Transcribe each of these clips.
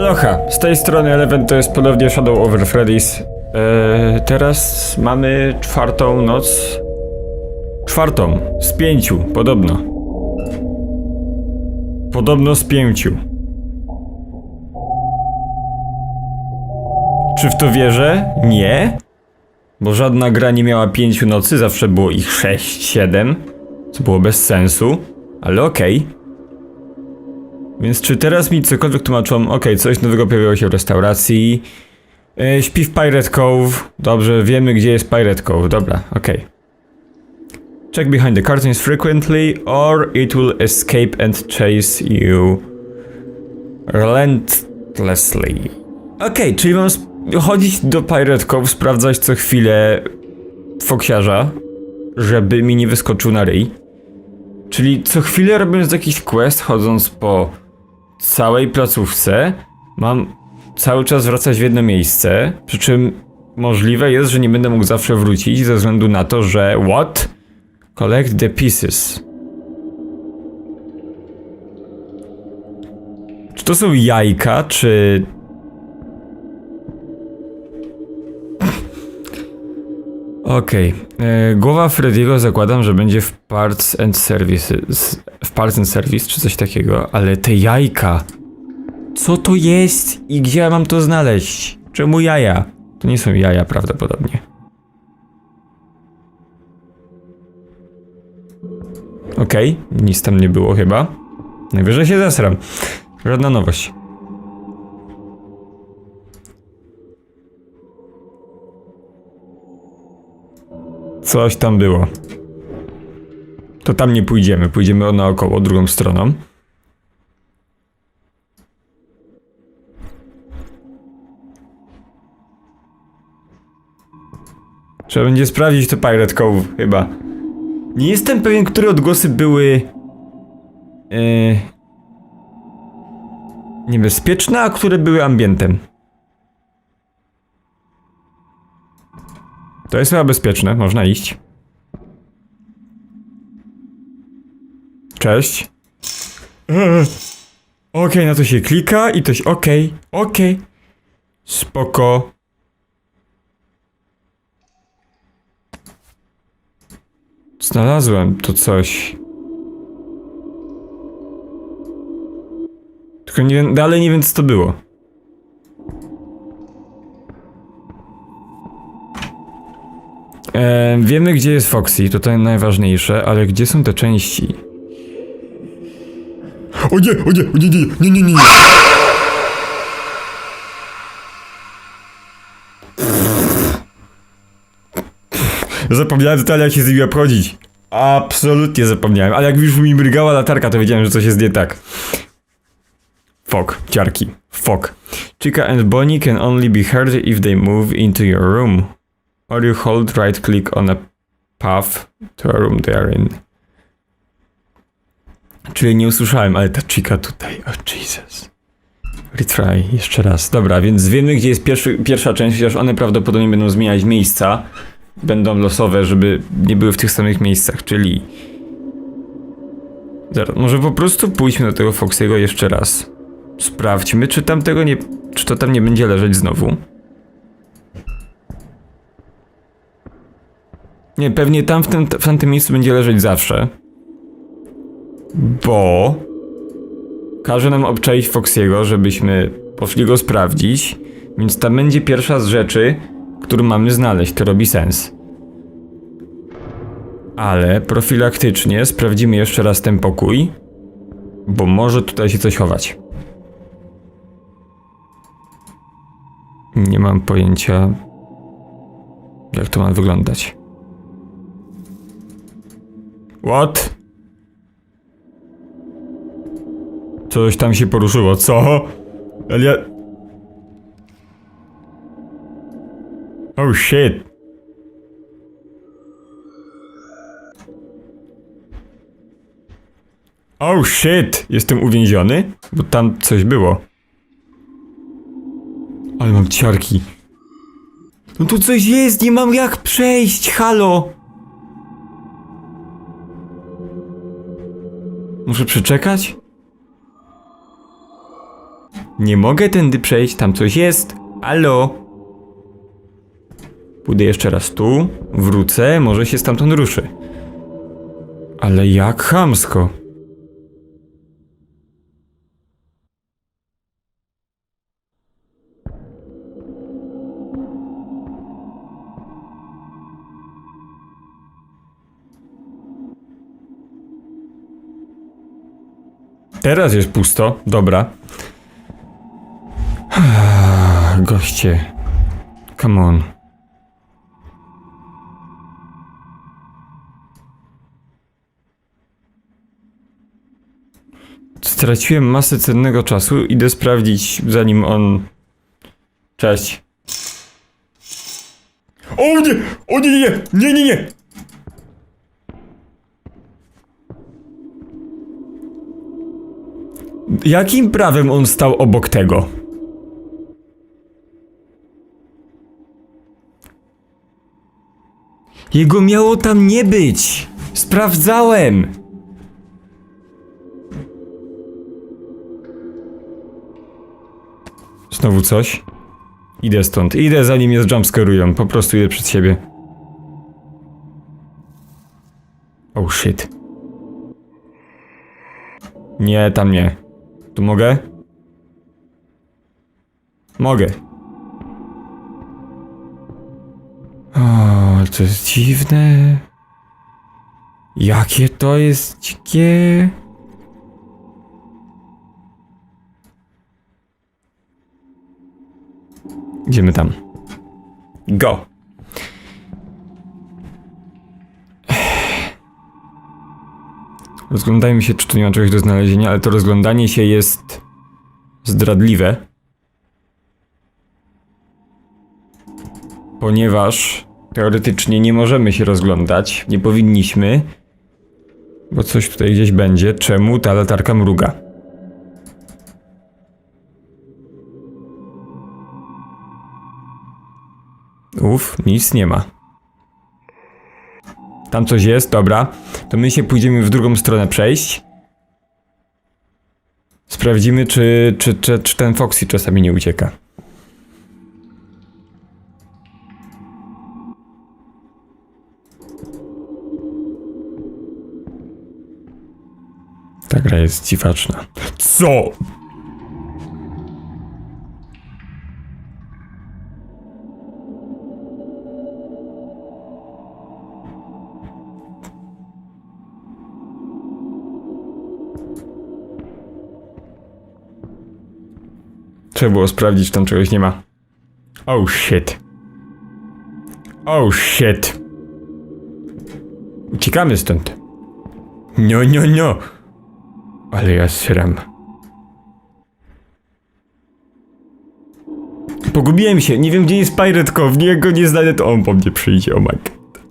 Locha, z tej strony Eleven to jest ponownie Shadow over Freddy's. Eee, teraz mamy czwartą noc. Czwartą, z pięciu, podobno. Podobno z pięciu. Czy w to wierzę? Nie. Bo żadna gra nie miała pięciu nocy, zawsze było ich sześć, siedem. Co było bez sensu, ale okej. Więc czy teraz mi cokolwiek tłumaczą, okej, coś nowego pojawiło się w restauracji. E, śpi w Pirate Cove. Dobrze, wiemy gdzie jest Pirate Cove. Dobra, okej. Check behind the curtains frequently or it will escape and chase you relentlessly. Okej, czyli mam chodzić do Pirate Cove, sprawdzać co chwilę foksiarza, żeby mi nie wyskoczył na ryj. Czyli co chwilę robiąc jakiś quest, chodząc po całej placówce, mam cały czas wracać w jedno miejsce, przy czym możliwe jest, że nie będę mógł zawsze wrócić ze względu na to, że what? Collect the pieces. Czy to są jajka, czy... Okej. e, Głowa Frediego zakładam, że będzie w Parts and Services. W Parts and Service czy coś takiego, ale te jajka. Co to jest i gdzie ja mam to znaleźć? Czemu jaja? To nie są jaja prawdopodobnie. Okej, nic tam nie było chyba. Najwyżej się zesram. Żadna nowość. Coś tam było. To tam nie pójdziemy, pójdziemy naokoło, drugą stroną. Trzeba będzie sprawdzić to Pirate Cove, chyba. Nie jestem pewien, które odgłosy były... Yy, niebezpieczne, a które były ambientem. To jest chyba bezpieczne, można iść. Cześć. Eee. Okej, na to się klika i to się... Okej, okej. Spoko. Znalazłem to coś. Tylko nie dalej nie wiem co to było. Wiemy gdzie jest Foxy, to to najważniejsze, ale gdzie są te części? O nie, o nie, o nie, nie, nie, nie, nie. Zapomniałem totalnie jak się z nimi obchodzić. Absolutnie zapomniałem, ale jak już mi mrygała latarka, to wiedziałem, że coś jest nie tak. Fok, ciarki, fok. Chica and Bonnie can only be heard if they move into your room. Or you hold right click on a path to a room they are in. Czyli nie usłyszałem, ale ta chica tutaj, oh Jesus. Retry, jeszcze raz. Dobra, więc wiemy gdzie jest pierwszy, pierwsza część, chociaż one prawdopodobnie będą zmieniać miejsca będą losowe, żeby nie były w tych samych miejscach, czyli... Zaraz, może po prostu pójdźmy do tego Foxiego jeszcze raz. Sprawdźmy, czy tam tego nie... czy to tam nie będzie leżeć znowu. Nie, pewnie tam w tym, w tamtym miejscu będzie leżeć zawsze. Bo... Każe nam obczaić Foxiego, żebyśmy poszli go sprawdzić, więc tam będzie pierwsza z rzeczy, który mamy znaleźć, to robi sens. Ale profilaktycznie sprawdzimy jeszcze raz ten pokój, bo może tutaj się coś chować. Nie mam pojęcia, jak to ma wyglądać. What? Coś tam się poruszyło, co? Ale. Oh shit. Oh shit! Jestem uwięziony? Bo tam coś było. Ale mam ciarki. No tu coś jest, nie mam jak przejść, halo! Muszę przeczekać? Nie mogę tędy przejść, tam coś jest. Alo? Pójdę jeszcze raz tu, wrócę, może się stamtąd ruszy. Ale jak chamsko. Teraz jest pusto, dobra. Goście. Come on. Straciłem masę cennego czasu. Idę sprawdzić, zanim on. Cześć. O nie! O nie, nie, nie, nie, nie! Jakim prawem on stał obok tego? Jego miało tam nie być! Sprawdzałem! Znowu coś? Idę stąd. Idę zanim mnie jumpscarują. Po prostu idę przed siebie. Oh shit. Nie, tam nie. Tu mogę? Mogę. O, to jest dziwne. Jakie to jest dzikie. Idziemy tam. Go. Rozglądajmy się, czy tu nie ma czegoś do znalezienia, ale to rozglądanie się jest zdradliwe. Ponieważ teoretycznie nie możemy się rozglądać, nie powinniśmy, bo coś tutaj gdzieś będzie. Czemu ta latarka mruga? Uf, nic nie ma. Tam coś jest, dobra. To my się pójdziemy w drugą stronę przejść. Sprawdzimy, czy, czy, czy, czy ten Foxy czasami nie ucieka. Ta gra jest dziwaczna. Co? Trzeba było sprawdzić, tam czegoś nie ma. Oh shit. Oh shit. Uciekamy stąd. No, no, no. Ale ja sram. Pogubiłem się, nie wiem gdzie jest Pirate Cove, jak go nie znajdę to on po mnie przyjdzie, oh my god.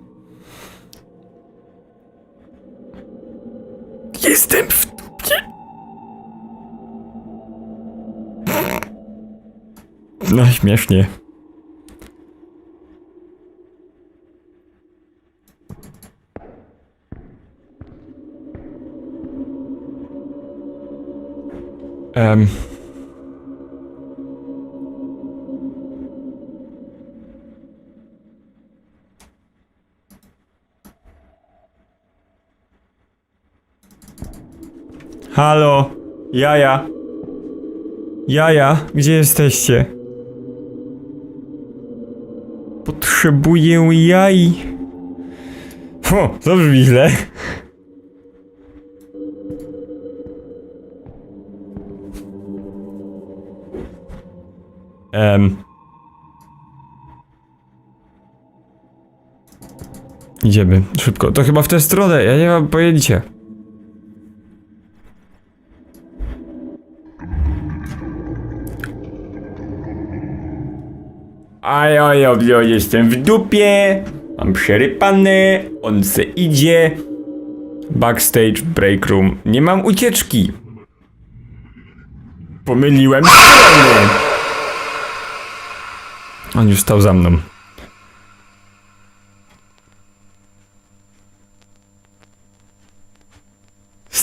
Jestem w No śmiesznie. Em. Halo, jaja. Jaja, gdzie jesteście? Potrzebuję jaj. O, to brzmi źle. Em. Idziemy, szybko. To chyba w tę stronę, ja nie mam pojęcia. A ja, ja, ja jestem w dupie, mam przerypane, on se idzie. Backstage, break room. Nie mam ucieczki. Pomyliłem strony. On już stał za mną.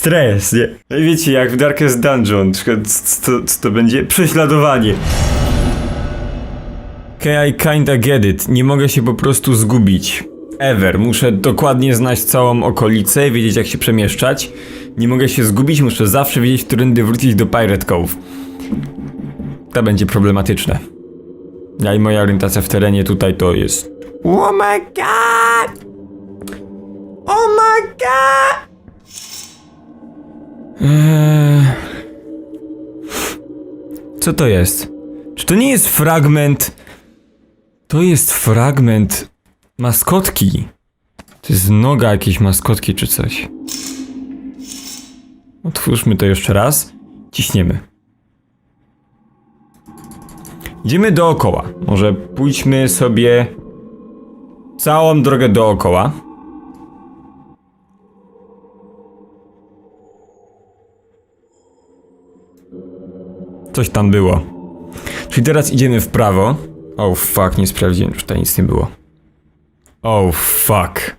stres, nie? No wiecie, jak w Darkest Dungeon, co, co, co to będzie? Prześladowanie. I kinda get it. Nie mogę się po prostu zgubić. Ever. Muszę dokładnie znać całą okolicę, wiedzieć jak się przemieszczać. Nie mogę się zgubić, muszę zawsze wiedzieć, którędy wrócić do Pirate Cove. To będzie problematyczne. Ja i moja orientacja w terenie tutaj to jest... Oh my god! Oh my god! Eee... Co to jest? Czy to nie jest fragment... To jest fragment maskotki. To jest noga jakiejś maskotki czy coś. Otwórzmy to jeszcze raz. Ciśniemy. Idziemy dookoła. Może pójdźmy sobie całą drogę dookoła. Coś tam było. Czyli teraz idziemy w prawo. Oh fuck, nie sprawdziłem, czy tutaj nic nie było. Oh fuck.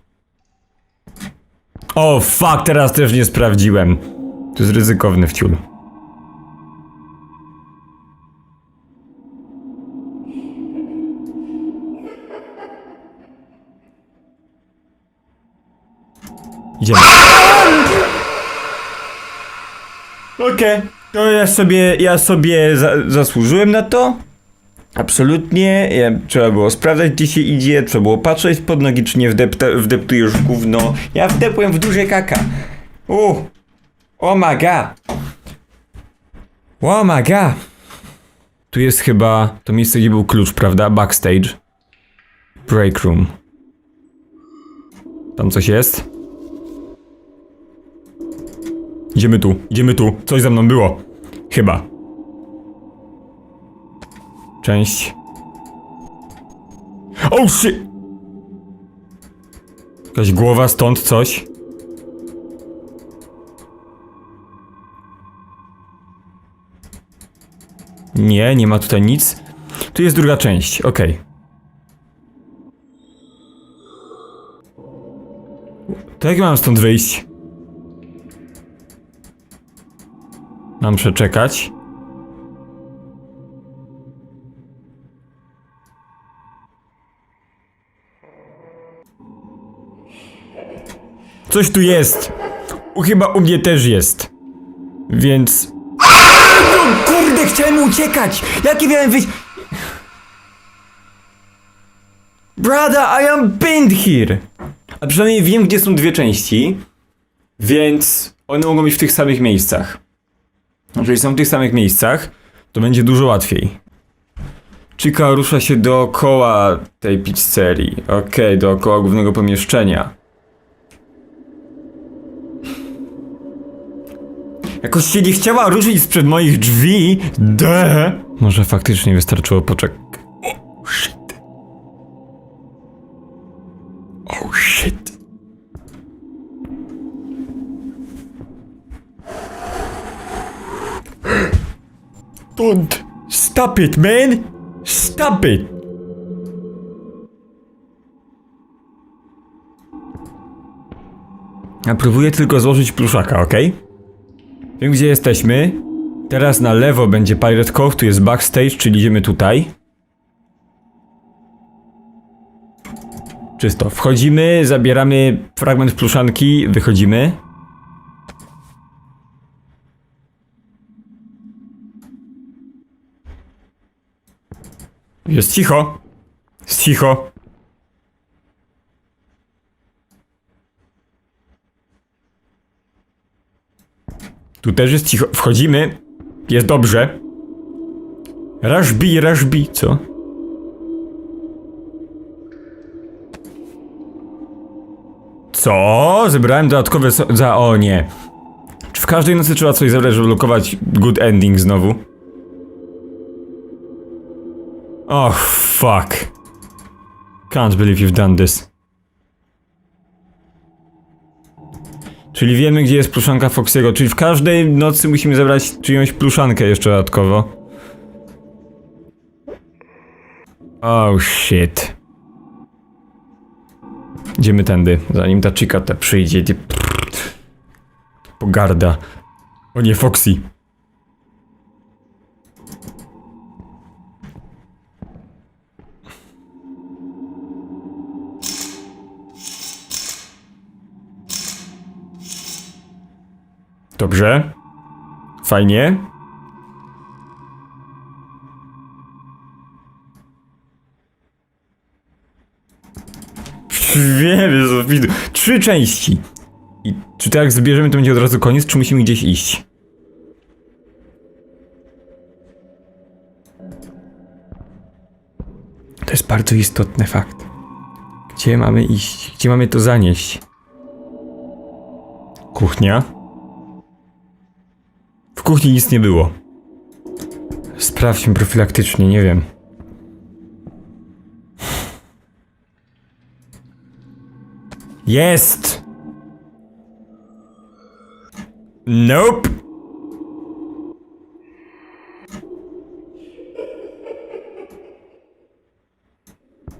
Oh fuck, teraz też nie sprawdziłem. To jest ryzykowny wciul. Idziemy. Okej. To ja sobie, ja sobie za, zasłużyłem na to. Absolutnie. Trzeba było sprawdzać, gdzie się idzie, trzeba było patrzeć pod nogi, czy nie wdepta, wdeptujesz w gówno. Ja wdepłem w duże kaka. U. Oh my god. Oh my god. Tu jest chyba to miejsce, gdzie był klucz, prawda? Backstage. Break room. Tam coś jest? Idziemy tu, idziemy tu. Coś za mną było. Chyba. Część. Oh shit! Jakaś głowa stąd coś. Nie, nie ma tutaj nic. Tu jest druga część, okej. To jak mam stąd wyjść? Mam przeczekać. Coś tu jest. Chyba u mnie też jest. Więc... No, kurde, chciałem uciekać! Jakie miałem wyjść... Brother, I am pinned here! A przynajmniej wiem, gdzie są dwie części. Więc one mogą być w tych samych miejscach. Jeżeli są w tych samych miejscach, to będzie dużo łatwiej. Chica rusza się dookoła tej pizzerii. Okej, dookoła głównego pomieszczenia. Jakoś się nie chciała ruszyć sprzed moich drzwi. De. Może faktycznie wystarczyło poczekać. Oh shit. Oh shit. Don't stop it, man! Stop it! Ja próbuję tylko złożyć pluszaka, ok? Wiem gdzie jesteśmy. Teraz na lewo będzie Pirate Cove, tu jest backstage, czyli idziemy tutaj. Czysto. Wchodzimy, zabieramy fragment pluszanki, wychodzimy. Jest cicho. Jest cicho. Tu też jest cicho. Wchodzimy. Jest dobrze. Rashbi, Rashbi, co? Co? Zebrałem dodatkowe so za... O nie. Czy w każdej nocy trzeba coś zebrać, żeby good ending znowu? Oh, fuck. Can't believe you've done this. Czyli wiemy, gdzie jest pluszanka Foxiego, czyli w każdej nocy musimy zebrać czyjąś pluszankę jeszcze dodatkowo. Oh shit. Idziemy tędy, zanim ta chica ta przyjdzie. Pogarda. O nie, Foxy. Dobrze. Fajnie. Wiem, że widzę. Trzy części. I czy to jak zbierzemy, to będzie od razu koniec, czy musimy gdzieś iść? To jest bardzo istotny fakt. Gdzie mamy iść? Gdzie mamy to zanieść? Kuchnia. W kuchni nic nie było. Sprawdźmy profilaktycznie, nie wiem. Jest! Nope!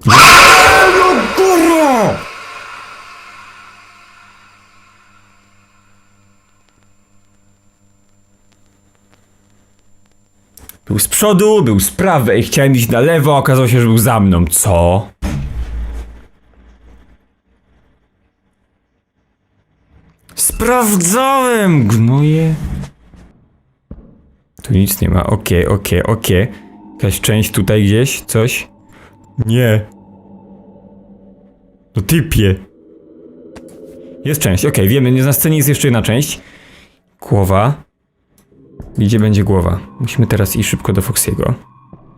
Kurwa! Był z przodu, był z prawej, chciałem iść na lewo, a okazało się, że był za mną. Co? Sprawdzałem, gnoje. Tu nic nie ma, okej, okej, okej. Jakaś część tutaj gdzieś, coś? Nie. No typie. Jest część, okej, wiemy, nie na scenie jest jeszcze jedna część. Głowa. Gdzie będzie głowa? Musimy teraz iść szybko do Foxiego.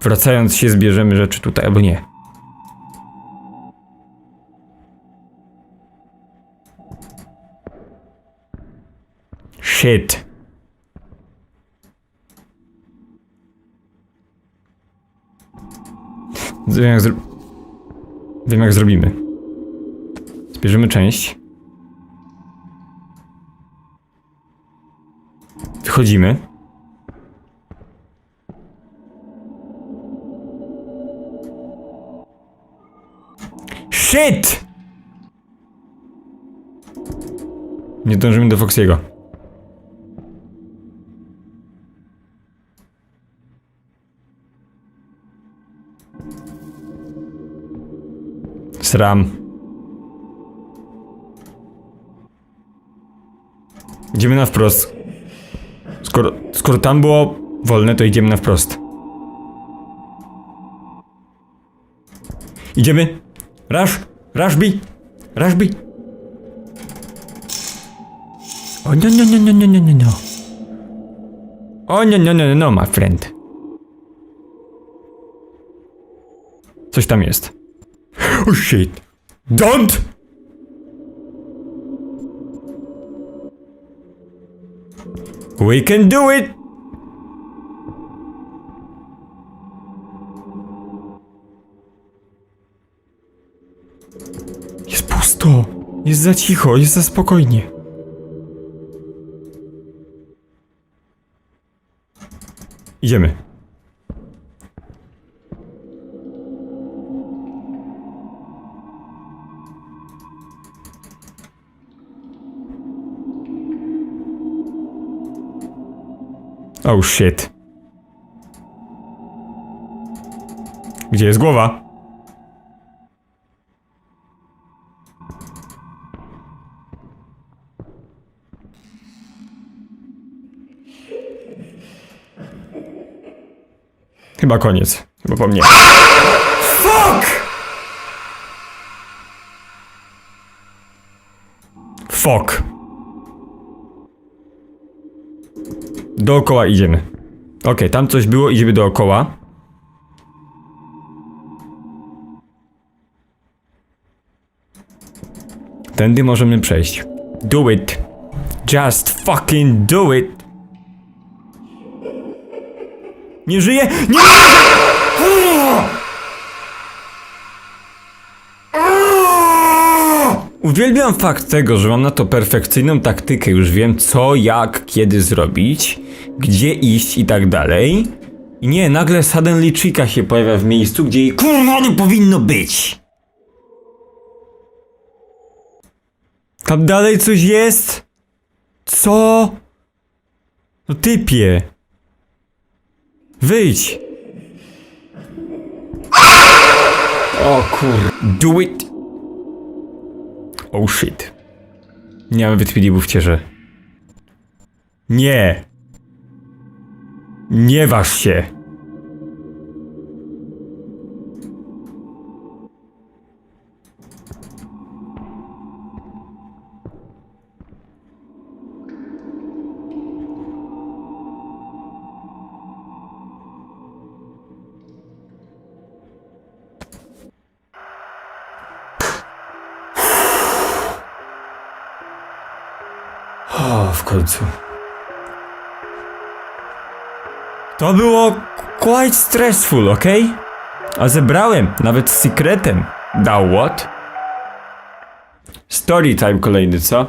Wracając się zbierzemy rzeczy tutaj, albo nie. Shit. Wiem jak, zro... Wiem jak zrobimy. Zbierzemy część. Wychodzimy. Shit! Nie dążymy do Foxiego. Sram. Idziemy na wprost. Skoro, skoro tam było wolne, to idziemy na wprost. Idziemy. Rasz! Raszbi! Raszbi! O nie, nie, nie, nie, nie, nie, nie, nie. O nie, nie, nie, nie, no, my friend. Coś tam jest. Oh shit. Don't! We can do it! Za cicho, jest za spokojnie. Idziemy. Oh shit. Gdzie jest głowa? Chyba koniec. Chyba po mnie. Fuck! Fuck. Dookoła idziemy. Okej, tam coś było, idziemy dookoła. Tędy możemy przejść. Do it. Just fucking do it. Nie żyje? Nie Uwielbiam fakt tego, że mam na to perfekcyjną taktykę, już wiem co, jak, kiedy zrobić, gdzie iść i tak dalej. I nie, nagle suddenly Chica się pojawia w miejscu, gdzie jej kurwa nie powinno być. Tam dalej coś jest? Co? No typie. Wyjdź. O kur... Do it. Oh shit. Nie mam wytwili w cierze. Nie. Nie waż się. O, w końcu. To było quite stressful, ok? A zebrałem, nawet z sekretem. Dał what? Story time kolejny, co?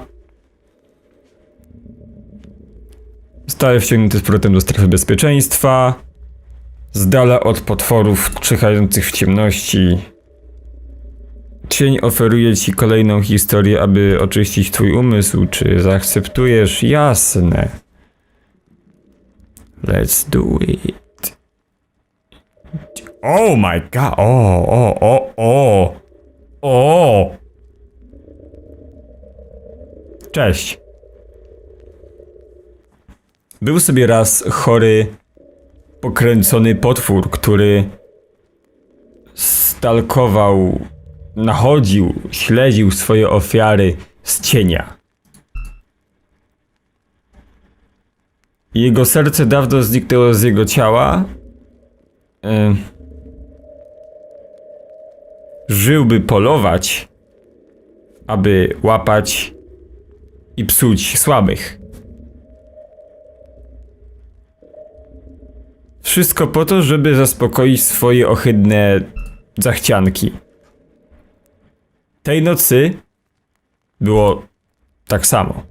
Zostałem wciągnięty z powrotem do strefy bezpieczeństwa. Z dala od potworów czyhających w ciemności. Cień oferuje ci kolejną historię, aby oczyścić twój umysł. Czy zaakceptujesz? Jasne. Let's do it. Oh my god. O, o, o, o. O. Cześć. Był sobie raz chory, pokręcony potwór, który stalkował, nachodził, śledził swoje ofiary z cienia. Jego serce dawno zniknęło z jego ciała. E, żyłby polować, aby łapać i psuć słabych. Wszystko po to, żeby zaspokoić swoje ohydne zachcianki. Tej nocy było tak samo.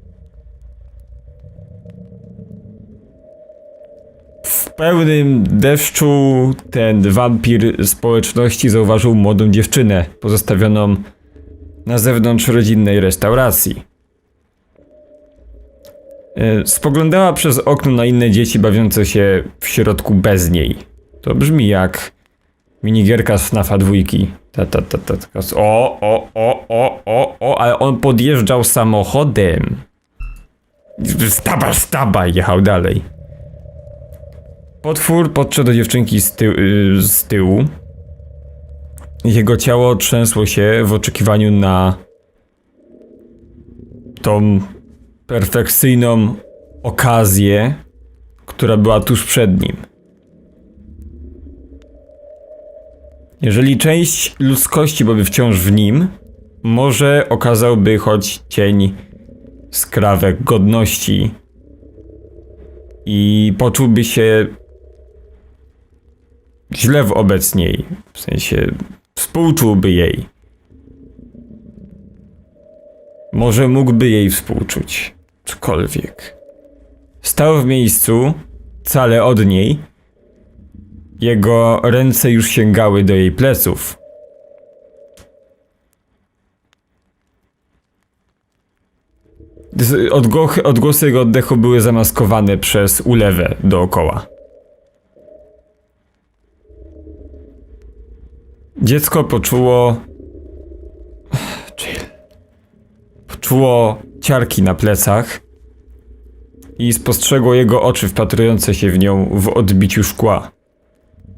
W pełnym deszczu ten wampir społeczności zauważył młodą dziewczynę pozostawioną na zewnątrz rodzinnej restauracji. E, Spoglądała przez okno na inne dzieci bawiące się w środku bez niej. To brzmi jak minigierka z FNAFa dwójki. Ta, ta, ta, ta, ta. O, o, o, o, o, o, ale on podjeżdżał samochodem. Staba, staba, jechał dalej. Potwór podszedł do dziewczynki z, y, z tyłu. Jego ciało trzęsło się w oczekiwaniu na tą perfekcyjną okazję, która była tuż przed nim. Jeżeli część ludzkości byłaby wciąż w nim, może okazałby choć cień skrawek godności i poczułby się źle wobec niej, w sensie współczułby jej. Może mógłby jej współczuć, cokolwiek. Stał w miejscu, cale od niej. Jego ręce już sięgały do jej pleców. Odgłochy, odgłosy jego oddechu były zamaskowane przez ulewę dookoła. Dziecko poczuło. Poczuło ciarki na plecach i spostrzegło jego oczy wpatrujące się w nią w odbiciu szkła.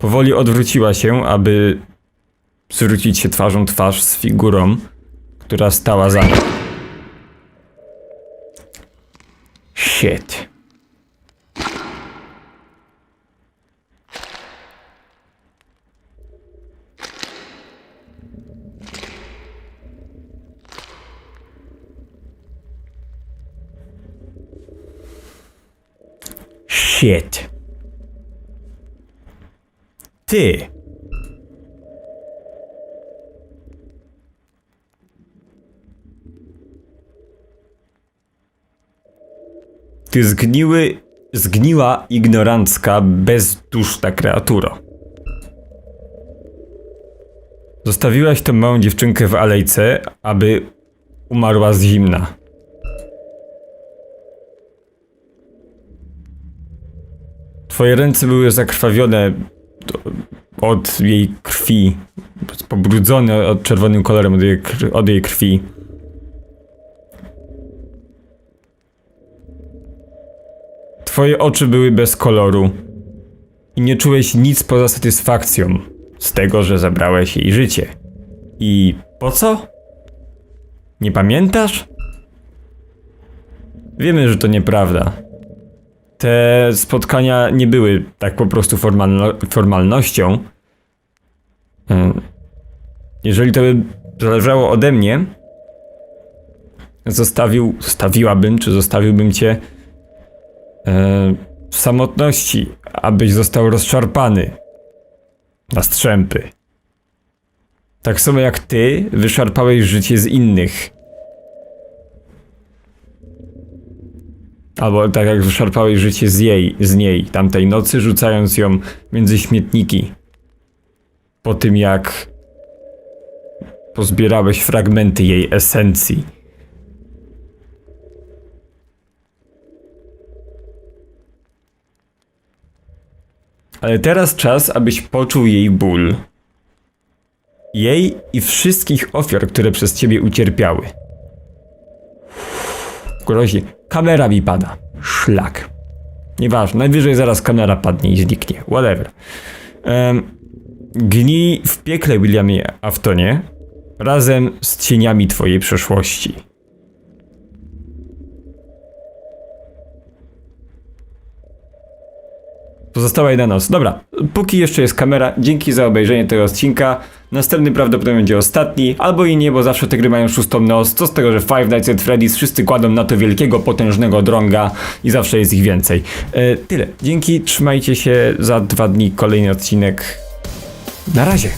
Powoli odwróciła się, aby zwrócić się twarzą twarz z figurą, która stała za nią. Shit. Shit. Ty! Ty zgniły, zgniła ignorancka, bezduszna kreaturo. Zostawiłaś tę małą dziewczynkę w alejce, aby umarła z zimna. Twoje ręce były zakrwawione od jej krwi, pobrudzone od czerwonym kolorem od jej, od jej krwi. Twoje oczy były bez koloru i nie czułeś nic poza satysfakcją z tego, że zabrałeś jej życie. I po co? Nie pamiętasz? Wiemy, że to nieprawda. Te spotkania nie były tak po prostu formalno formalnością. Jeżeli to by zależało ode mnie, zostawił, zostawiłabym, czy zostawiłbym cię e, w samotności, abyś został rozszarpany na strzępy. Tak samo jak ty wyszarpałeś życie z innych. Albo tak jak wyszarpałeś życie z jej, z niej, tamtej nocy, rzucając ją między śmietniki. Po tym jak pozbierałeś fragmenty jej esencji. Ale teraz czas, abyś poczuł jej ból. Jej i wszystkich ofiar, które przez ciebie ucierpiały. Grozi. Kamera mi pada. Szlak. Nieważne, najwyżej zaraz kamera padnie i zniknie. Whatever. Um, gnij w piekle, Williamie Aftonie, razem z cieniami twojej przeszłości. Pozostała jedna noc. Dobra, póki jeszcze jest kamera, dzięki za obejrzenie tego odcinka. Następny prawdopodobnie będzie ostatni, albo i nie, bo zawsze te gry mają szóstą noc. Co z tego, że Five Nights at Freddy's wszyscy kładą na to wielkiego, potężnego drąga i zawsze jest ich więcej. E, tyle. Dzięki, trzymajcie się za dwa dni kolejny odcinek. Na razie.